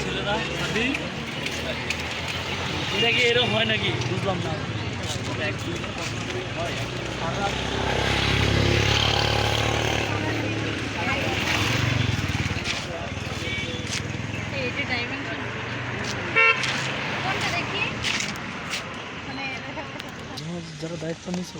ছেলেরা এটা কি এরকম হয় নাকি? বুঝলাম না। এটা ডাইমেনশন কোনটা দেখি মানে যারা দায়িত্ব নিছো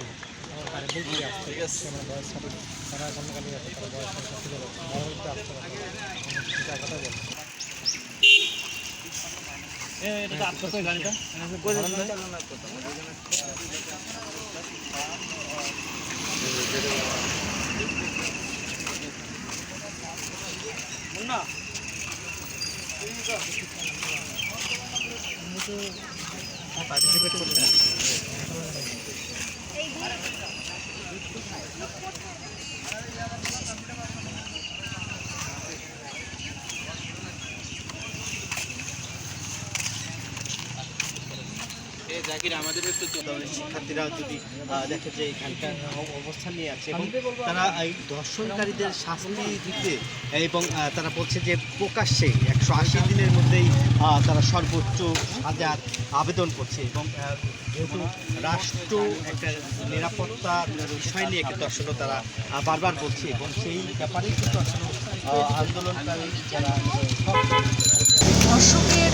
গাড়িটা পার্টিসিপেট করতে শিক্ষার্থীরা যদি দেখে যে এখানকার অবস্থান নিয়ে আছে এবং তারা এই ধর্ষণকারীদের শাস্তি দিতে এবং তারা বলছে যে প্রকাশ্যে একশো আশি দিনের মধ্যেই তারা সর্বোচ্চ সাজার আবেদন করছে এবং যেহেতু রাষ্ট্র একটা নিরাপত্তার বিষয় নিয়ে কিন্তু আসলে তারা বারবার বলছে এবং সেই ব্যাপারেই কিন্তু আসলে আন্দোলনকারী যারা ধর্ষকের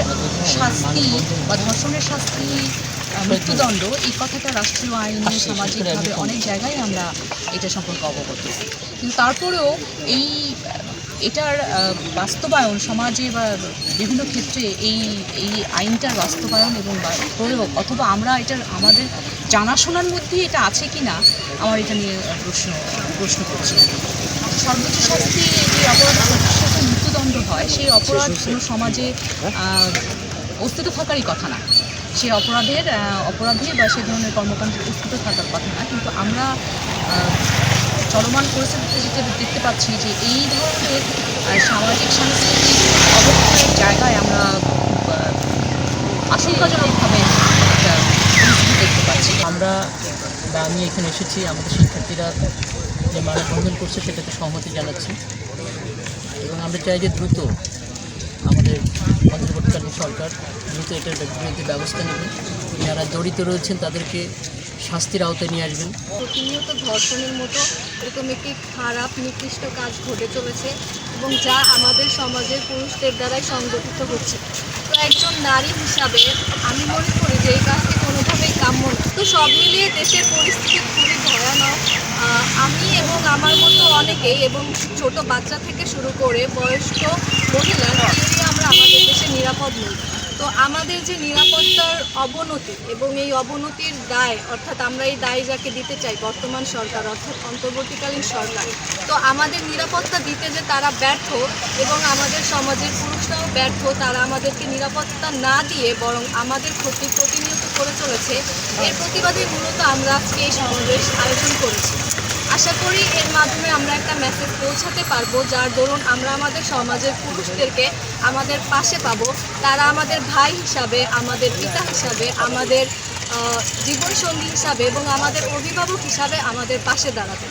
শাস্তি বা ধর্ষণের শাস্তি মৃত্যুদণ্ড। এই কথাটা রাষ্ট্রীয় আইনে সামাজিকভাবে অনেক জায়গায় আমরা এটা সম্পর্কে অবগত। কিন্তু তারপরেও এই এটার বাস্তবায়ন সমাজে বা বিভিন্ন ক্ষেত্রে এই এই আইনটার বাস্তবায়ন এবং প্রয়োগ অথবা আমরা এটার আমাদের জানাশোনার মধ্যে এটা আছে কি না আমার এটা নিয়ে প্রশ্ন প্রশ্ন করছি। সর্বোচ্চ শাস্তি যে অপরাধ সাথে মৃত্যুদণ্ড হয় সেই অপরাধ কোনো সমাজে অস্তিত্ব থাকারই কথা না। সেই অপরাধের অপরাধী বা সে ধরনের কর্মকাণ্ডের অস্তিত্ব থাকার কথা না, কিন্তু আমরা চলমান পরিস্থিতিতে যেটা দেখতে পাচ্ছি যে এই ধরনের সামাজিক, সাংস্কৃতিক অবক্ষয়ের জায়গায় আমরা আশঙ্কাজনকভাবে দেখতে পাচ্ছি। আমরা বা আমি এখানে এসেছি, আমাদের শিক্ষার্থীরা যে মানববন্ধন করছে সেটাতে সংহতি জানাচ্ছি। এবং আমরা চাই যে দ্রুত আমাদের অন্তর্বর্তীকালীন সরকার দ্রুত এটার বিরুদ্ধে ব্যবস্থা নেবে। যারা জড়িত রয়েছেন তাদেরকে শাস্তির আওতায় নিয়ে আসবেন। প্রতিনিয়ত ধর্ষণের মতো এরকম একটি খারাপ, নিকৃষ্ট কাজ ঘটে চলেছে এবং যা আমাদের সমাজের পুরুষদের দ্বারাই সংগঠিত হচ্ছে। তো একজন নারী হিসাবে আমি মনে করি যে এই কাজটি কোনোভাবেই কাম্য তো সব মিলিয়ে দেশের পরিস্থিতি আহ, আমি এবং আমার মতো অনেকেই এবং ছোট বাচ্চা থেকে শুরু করে বয়স্ক মহিলা আমরা আমাদের দেশে নিরাপদ নই তো আমাদের যে নিরাপত্তার অবনতি এবং এই অবনতির দায়, অর্থাৎ আমরা এই দায় যাকে দিতে চাই বর্তমান সরকার, অর্থাৎ অন্তর্বর্তীকালীন সরকার, তো আমাদের নিরাপত্তা দিতে যে তারা ব্যর্থ এবং আমাদের সমাজের পুরুষরাও ব্যর্থ, তারা আমাদেরকে নিরাপত্তা না দিয়ে বরং আমাদের ক্ষতি প্রতিনিয়ত করে চলেছে, এর প্রতিবাদে মূলত আমরা আজকে এই সমাবেশ আয়োজন করেছি। আশা করি এর মাধ্যমে আমরা একটা মেসেজ পৌঁছাতে পারব, যার দরুন আমরা আমাদের সমাজের পুরুষদেরকে আমাদের পাশে পাবো। তারা আমাদের ভাই হিসাবে, আমাদের পিতা হিসাবে, আমাদের জীবনসঙ্গী হিসাবে এবং আমাদের অভিভাবক হিসাবে আমাদের পাশে দাঁড়াবে।